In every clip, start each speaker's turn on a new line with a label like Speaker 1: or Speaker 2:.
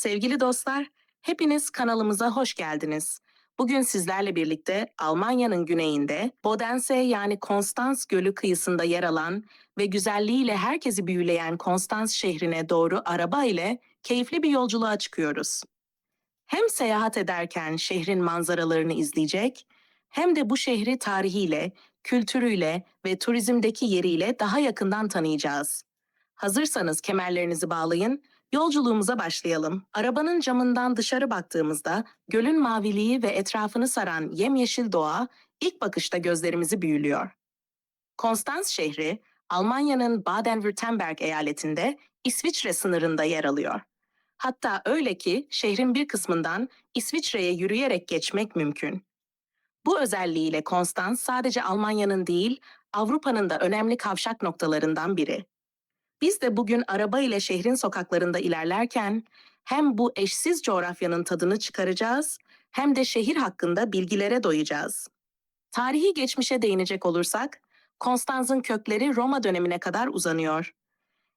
Speaker 1: Sevgili dostlar, hepiniz kanalımıza hoş geldiniz. Bugün sizlerle birlikte Almanya'nın güneyinde Bodensee yani Konstans Gölü kıyısında yer alan ve güzelliğiyle herkesi büyüleyen Konstans şehrine doğru araba ile keyifli bir yolculuğa çıkıyoruz. Hem seyahat ederken şehrin manzaralarını izleyecek, hem de bu şehri tarihiyle, kültürüyle ve turizmdeki yeriyle daha yakından tanıyacağız. Hazırsanız kemerlerinizi bağlayın, yolculuğumuza başlayalım. Arabanın camından dışarı baktığımızda gölün maviliği ve etrafını saran yemyeşil doğa ilk bakışta gözlerimizi büyülüyor. Konstans şehri, Almanya'nın Baden-Württemberg eyaletinde İsviçre sınırında yer alıyor. Hatta öyle ki şehrin bir kısmından İsviçre'ye yürüyerek geçmek mümkün. Bu özelliğiyle Konstans sadece Almanya'nın değil, Avrupa'nın da önemli kavşak noktalarından biri. Biz de bugün araba ile şehrin sokaklarında ilerlerken hem bu eşsiz coğrafyanın tadını çıkaracağız hem de şehir hakkında bilgilere doyacağız. Tarihi geçmişe değinecek olursak, Konstanz'ın kökleri Roma dönemine kadar uzanıyor.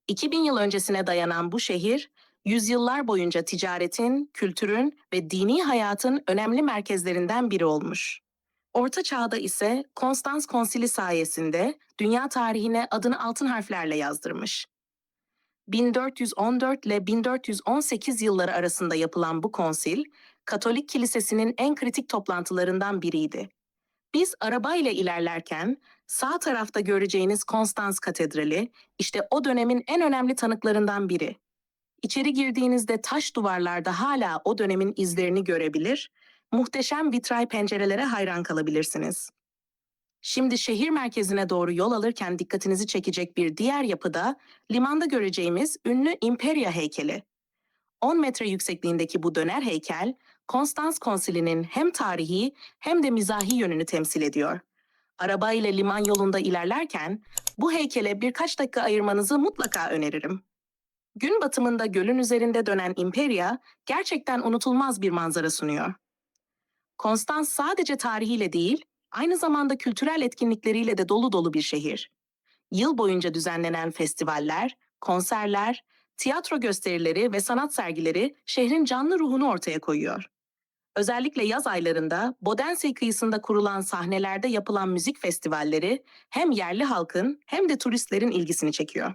Speaker 1: 2000 yıl öncesine dayanan bu şehir, yüzyıllar boyunca ticaretin, kültürün ve dini hayatın önemli merkezlerinden biri olmuş. Orta Çağ'da ise Konstans Konsili sayesinde dünya tarihine adını altın harflerle yazdırmış. 1414 ile 1418 yılları arasında yapılan bu konsil, Katolik Kilisesi'nin en kritik toplantılarından biriydi. Biz arabayla ilerlerken sağ tarafta göreceğiniz Konstans Katedrali işte o dönemin en önemli tanıklarından biri. İçeri girdiğinizde taş duvarlarda hala o dönemin izlerini görebilir, muhteşem vitray pencerelere hayran kalabilirsiniz. Şimdi şehir merkezine doğru yol alırken dikkatinizi çekecek bir diğer yapı da limanda göreceğimiz ünlü İmperia heykeli. 10 metre yüksekliğindeki bu döner heykel, Konstans Konsili'nin hem tarihi hem de mizahi yönünü temsil ediyor. Araba ile liman yolunda ilerlerken bu heykele birkaç dakika ayırmanızı mutlaka öneririm. Gün batımında gölün üzerinde dönen İmperia gerçekten unutulmaz bir manzara sunuyor. Konstans sadece tarihiyle değil, aynı zamanda kültürel etkinlikleriyle de dolu dolu bir şehir. Yıl boyunca düzenlenen festivaller, konserler, tiyatro gösterileri ve sanat sergileri şehrin canlı ruhunu ortaya koyuyor. Özellikle yaz aylarında Bodensee kıyısında kurulan sahnelerde yapılan müzik festivalleri hem yerli halkın hem de turistlerin ilgisini çekiyor.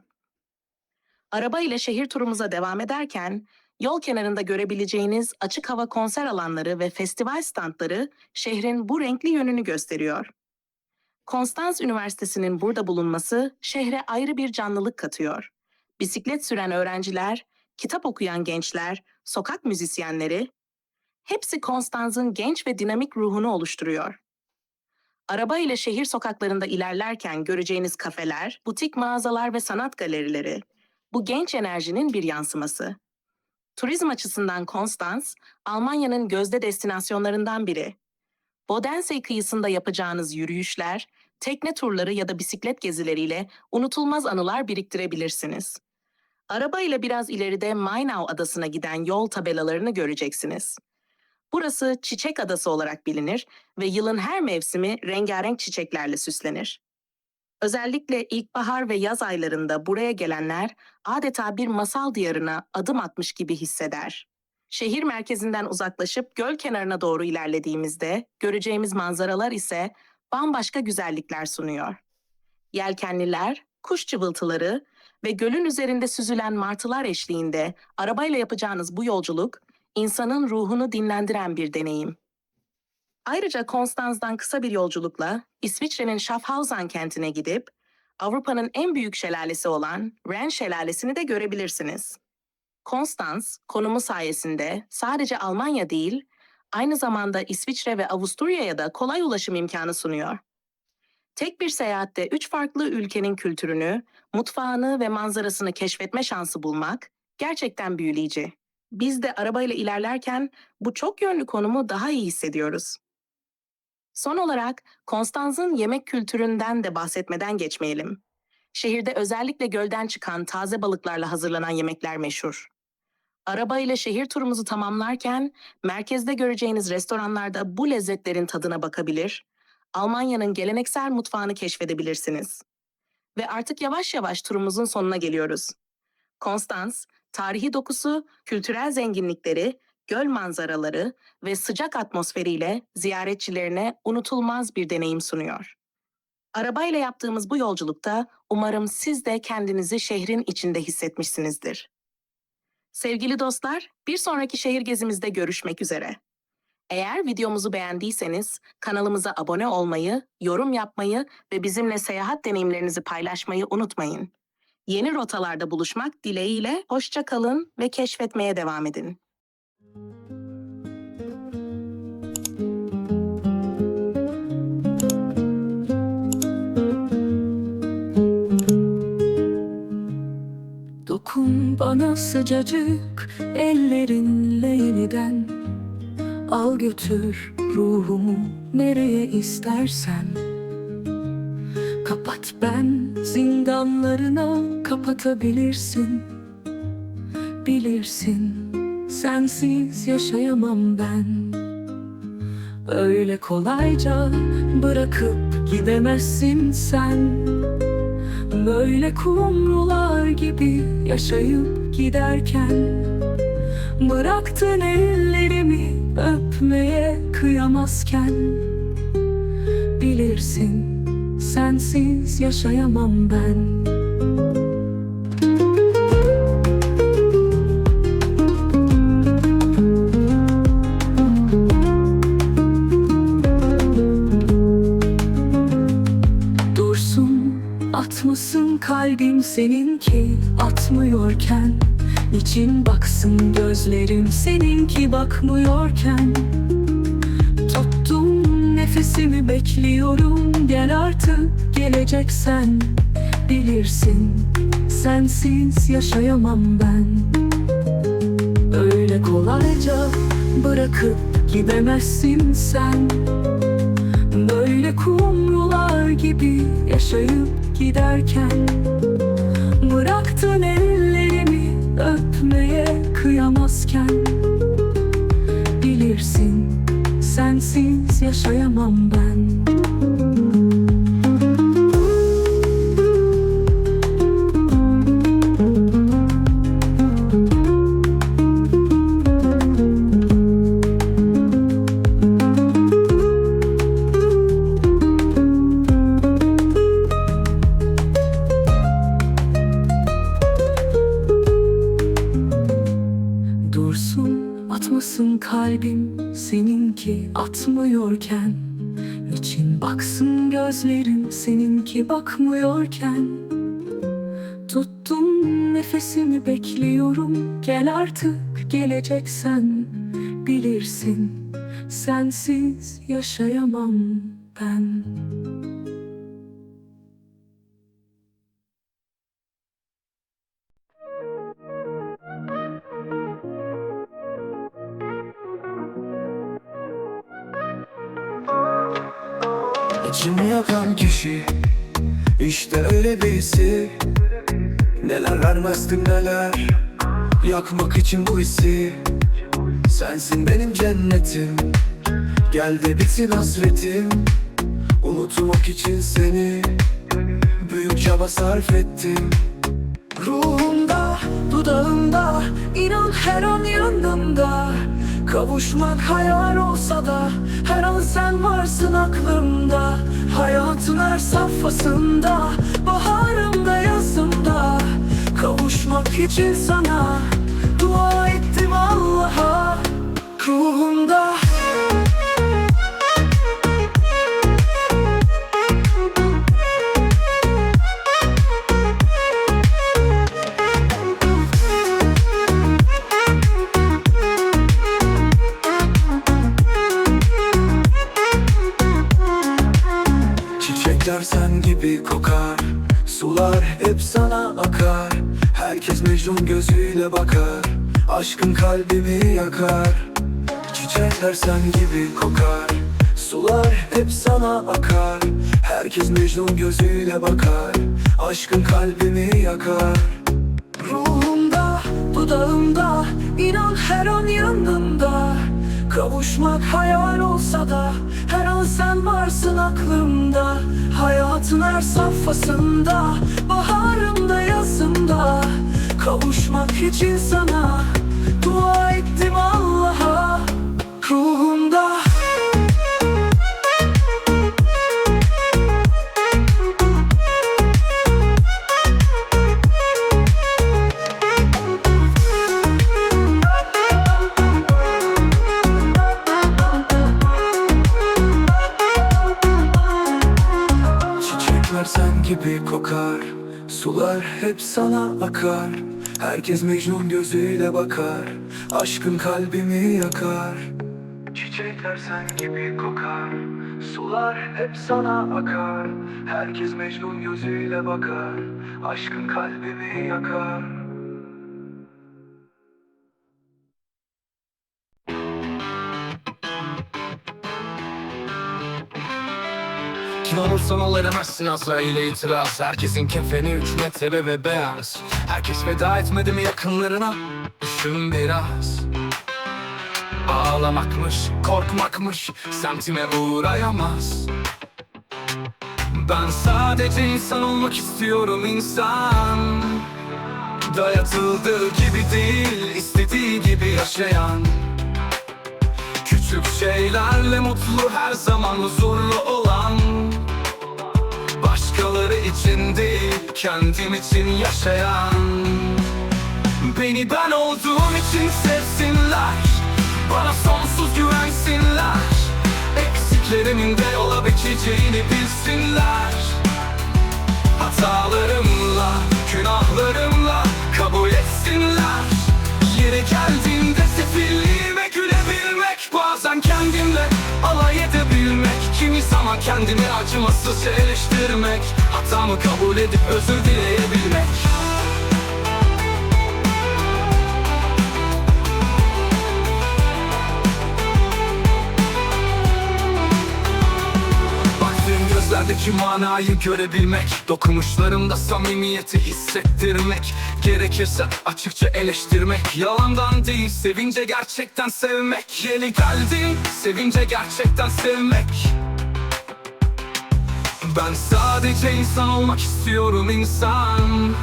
Speaker 1: Araba ile şehir turumuza devam ederken yol kenarında görebileceğiniz açık hava konser alanları ve festival standları şehrin bu renkli yönünü gösteriyor. Konstans Üniversitesi'nin burada bulunması şehre ayrı bir canlılık katıyor. Bisiklet süren öğrenciler, kitap okuyan gençler, sokak müzisyenleri hepsi Konstans'ın genç ve dinamik ruhunu oluşturuyor. Araba ile şehir sokaklarında ilerlerken göreceğiniz kafeler, butik mağazalar ve sanat galerileri bu genç enerjinin bir yansıması. Turizm açısından Konstans, Almanya'nın gözde destinasyonlarından biri. Bodensee kıyısında yapacağınız yürüyüşler, tekne turları ya da bisiklet gezileriyle unutulmaz anılar biriktirebilirsiniz. Araba ile biraz ileride Mainau adasına giden yol tabelalarını göreceksiniz. Burası Çiçek Adası olarak bilinir ve yılın her mevsimi rengarenk çiçeklerle süslenir. Özellikle ilkbahar ve yaz aylarında buraya gelenler adeta bir masal diyarına adım atmış gibi hisseder. Şehir merkezinden uzaklaşıp göl kenarına doğru ilerlediğimizde göreceğimiz manzaralar ise bambaşka güzellikler sunuyor. Yelkenliler, kuş cıvıltıları ve gölün üzerinde süzülen martılar eşliğinde arabayla yapacağınız bu yolculuk insanın ruhunu dinlendiren bir deneyim. Ayrıca Konstanz'dan kısa bir yolculukla İsviçre'nin Schaffhausen kentine gidip Avrupa'nın en büyük şelalesi olan Ren Şelalesi'ni de görebilirsiniz. Konstanz, konumu sayesinde sadece Almanya değil, aynı zamanda İsviçre ve Avusturya'ya da kolay ulaşım imkanı sunuyor. Tek bir seyahatte üç farklı ülkenin kültürünü, mutfağını ve manzarasını keşfetme şansı bulmak gerçekten büyüleyici. Biz de arabayla ilerlerken bu çok yönlü konumu daha iyi hissediyoruz. Son olarak Konstanz'ın yemek kültüründen de bahsetmeden geçmeyelim. Şehirde özellikle gölden çıkan taze balıklarla hazırlanan yemekler meşhur. Araba ile şehir turumuzu tamamlarken merkezde göreceğiniz restoranlarda bu lezzetlerin tadına bakabilir, Almanya'nın geleneksel mutfağını keşfedebilirsiniz. Ve artık yavaş yavaş turumuzun sonuna geliyoruz. Konstans, Tarihi dokusu, kültürel zenginlikleri, göl manzaraları ve sıcak atmosferiyle ziyaretçilerine unutulmaz bir deneyim sunuyor. Arabayla yaptığımız bu yolculukta umarım siz de kendinizi şehrin içinde hissetmişsinizdir. Sevgili dostlar, bir sonraki şehir gezimizde görüşmek üzere. Eğer videomuzu beğendiyseniz kanalımıza abone olmayı, yorum yapmayı ve bizimle seyahat deneyimlerinizi paylaşmayı unutmayın. Yeni rotalarda buluşmak dileğiyle hoşça kalın ve keşfetmeye devam edin.
Speaker 2: Dokun bana sıcacık ellerinle yeniden. Al götür ruhumu nereye istersen. Kapat ben zindanlarına kapatabilirsin. Bilirsin sensiz yaşayamam ben. Öyle kolayca bırakıp gidemezsin sen Böyle kumrular gibi yaşayıp giderken Bıraktın ellerimi öpmeye kıyamazken. Bilirsin sensiz yaşayamam ben kalbim seninki atmıyorken İçin baksın gözlerim seninki bakmıyorken. Tuttum nefesimi bekliyorum gel artık geleceksen. Bilirsin sensiz yaşayamam ben. Öyle kolayca bırakıp gidemezsin sen. Böyle kumrular gibi yaşayıp giderken Bıraktın ellerimi öpmeye kıyamazken Bilirsin sensiz yaşayamam ben kalbim seninki atmıyorken İçin baksın gözlerim seninki bakmıyorken. Tuttum nefesimi bekliyorum gel artık geleceksen. Bilirsin sensiz yaşayamam ben
Speaker 3: İçimi yakan kişi işte öyle birisi. Neler vermezdim neler Yakmak için bu hissi. Sensin benim cennetim Gel de bitsin hasretim. Unutmak için seni Büyük çaba sarf ettim. Ruhumda, dudağımda inan her an yanımda Kavuşmak hayal olsa da Her an sen varsın aklımda. Hayatın her safhasında Baharımda yazımda Kavuşmak için sana Dua ettim Allah'a. Ruhumda Mecnun gözüyle bakar Aşkın kalbimi yakar. Çiçekler sen gibi kokar Sular hep sana akar. Herkes Mecnun gözüyle bakar Aşkın kalbimi yakar. Ruhumda, dudağımda inan her an yanımda. Kavuşmak hayal olsa da Her an sen varsın aklımda. Hayatın her safhasında Baharımda yazımda Kavuşmak için sana Dua ettim Allah'a Ruhumda. Çiçekler sen gibi kokar Sular hep sana akar Herkes Mecnun gözüyle bakar Aşkın kalbimi yakar. Çiçekler sen gibi kokar Sular hep sana akar. Herkes Mecnun gözüyle bakar Aşkın kalbimi yakar
Speaker 4: Kim olursan ol edemezsin asla ile itiraz. Herkesin kefeni üç metre ve beyaz. Herkes veda etmedi mi yakınlarına? Düşün biraz. Ağlamakmış, korkmakmış Semtime uğrayamaz. Ben sadece insan olmak istiyorum insan. Dayatıldığı gibi değil istediği gibi yaşayan. Küçük şeylerle mutlu her zaman huzurlu olan Başkaları için değil kendim için yaşayan. Beni ben olduğum için sevsinler Bana sonsuz güvensinler. Eksiklerimin de olabileceğini bilsinler. Hatalarımla, günahlarımla kabul etsinler. Yeri geldiğinde sefilliğime gülebilmek Bazen kendimle alay Kimi zaman kendimi acımasızca eleştirmek Hatamı kabul edip özür dileyebilmek. Baktığım gözlerdeki manayı görebilmek Dokunuşlarımda samimiyeti hissettirmek. Gerekirse açıkça eleştirmek Yalandan değil sevince gerçekten sevmek. Yeni geldin sevince gerçekten sevmek Ben sadece insan olmak istiyorum insan.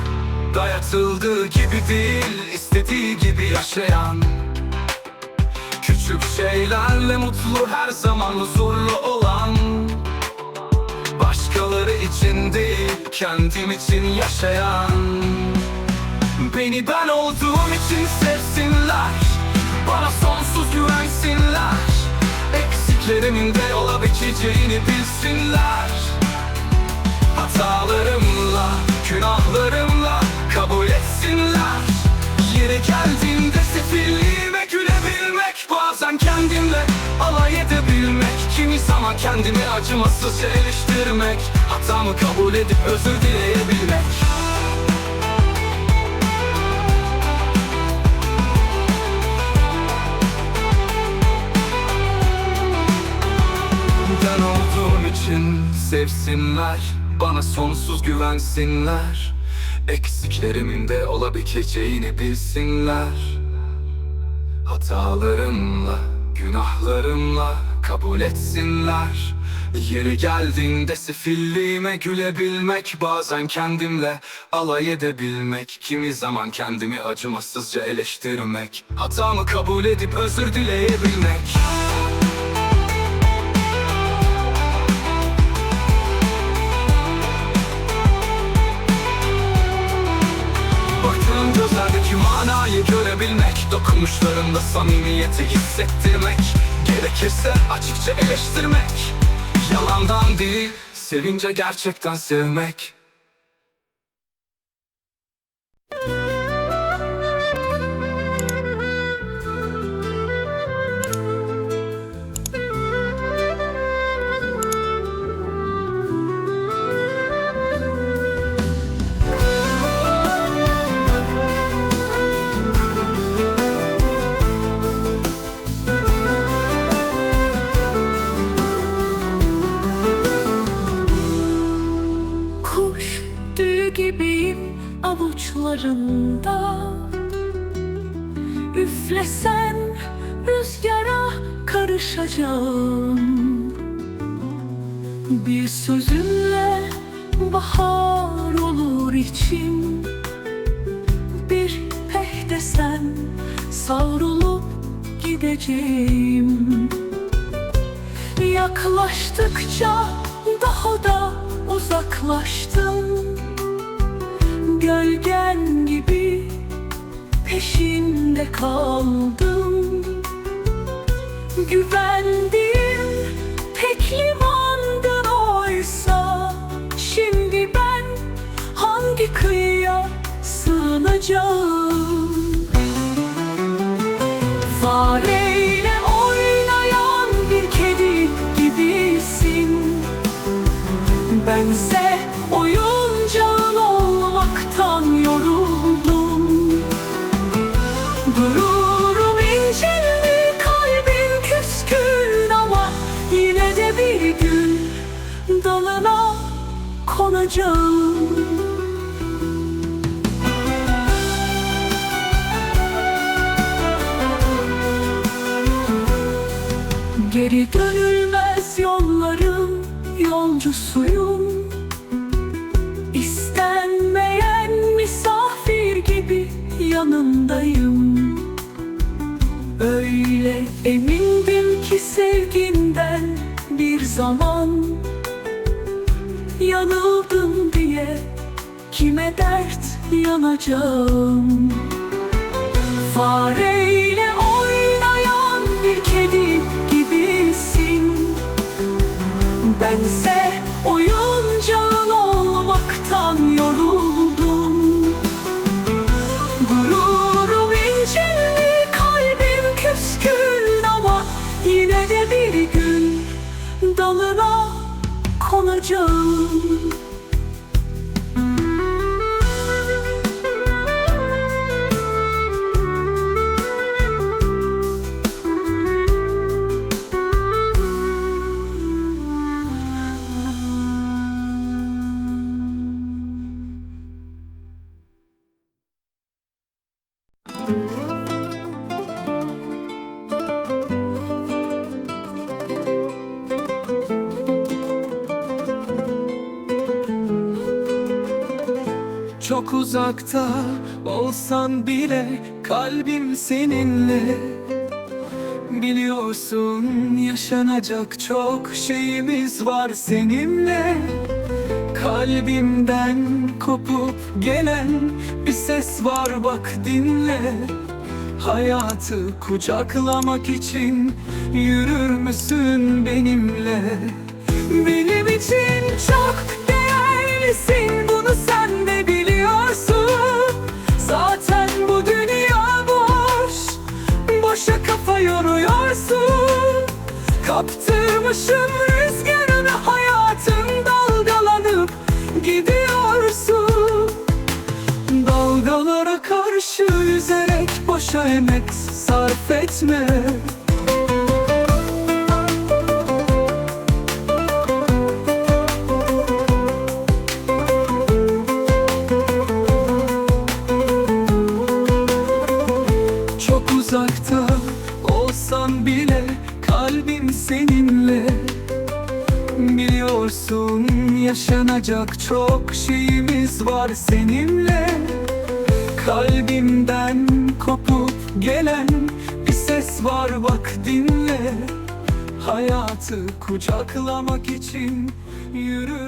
Speaker 4: Dayatıldığı gibi değil istediği gibi yaşayan. Küçük şeylerle mutlu her zaman huzurlu olan. Başkaları için değil kendim için yaşayan. Beni ben olduğum için sevsinler. Bana sonsuz güvensinler. Eksiklerimin de olabileceğini bilsinler Hatalarımla, günahlarımla kabul etsinler. Yeri geldiğinde sefilliğime gülebilmek Bazen kendimle alay edebilmek Kimi zaman kendimi acımasızca eleştirmek Hatamı kabul edip özür dileyebilmek. Ben olduğum için sevsinler Bana sonsuz güvensinler. Eksiklerimin de olabileceğini bilsinler. Hatalarımla, günahlarımla kabul etsinler. Yeri geldiğinde sefilliğime gülebilmek Bazen kendimle alay edebilmek Kimi zaman kendimi acımasızca eleştirmek Hatamı kabul edip özür dileyebilmek görebilmek Dokunuşlarımda samimiyeti hissettirmek Gerekirse açıkça eleştirmek. Yalandan değil, sevince gerçekten sevmek
Speaker 2: karışacağım Bir sözünle bahar olur içim. Bir savrulup gideceğim. Yaklaştıkça daha da uzaklaştım. Gölgen gibi peşinde kaldım Güvendiğim tek limandın oysa. Şimdi ben hangi kıyıya sığınacağım Geri dönülmez yolların yolcusuyum. İstenmeyen misafir gibi yanındayım. Öyle emindim ki sevginden bir zaman Yanıldım diye kime dert yanacağım? Fareyle
Speaker 3: and uzakta olsan bile kalbim seninle. Biliyorsun yaşanacak çok şeyimiz var seninle. Kalbimden kopup gelen bir ses var bak dinle. Hayatı kucaklamak için yürür müsün benimle? Benim için çok değerlisin bunu sen Kaptırmışım rüzgarını hayatın dalgalanıp gidiyorsun. Dalgalara karşı yüzerek boşa emek sarf etme kucaklamak için benimle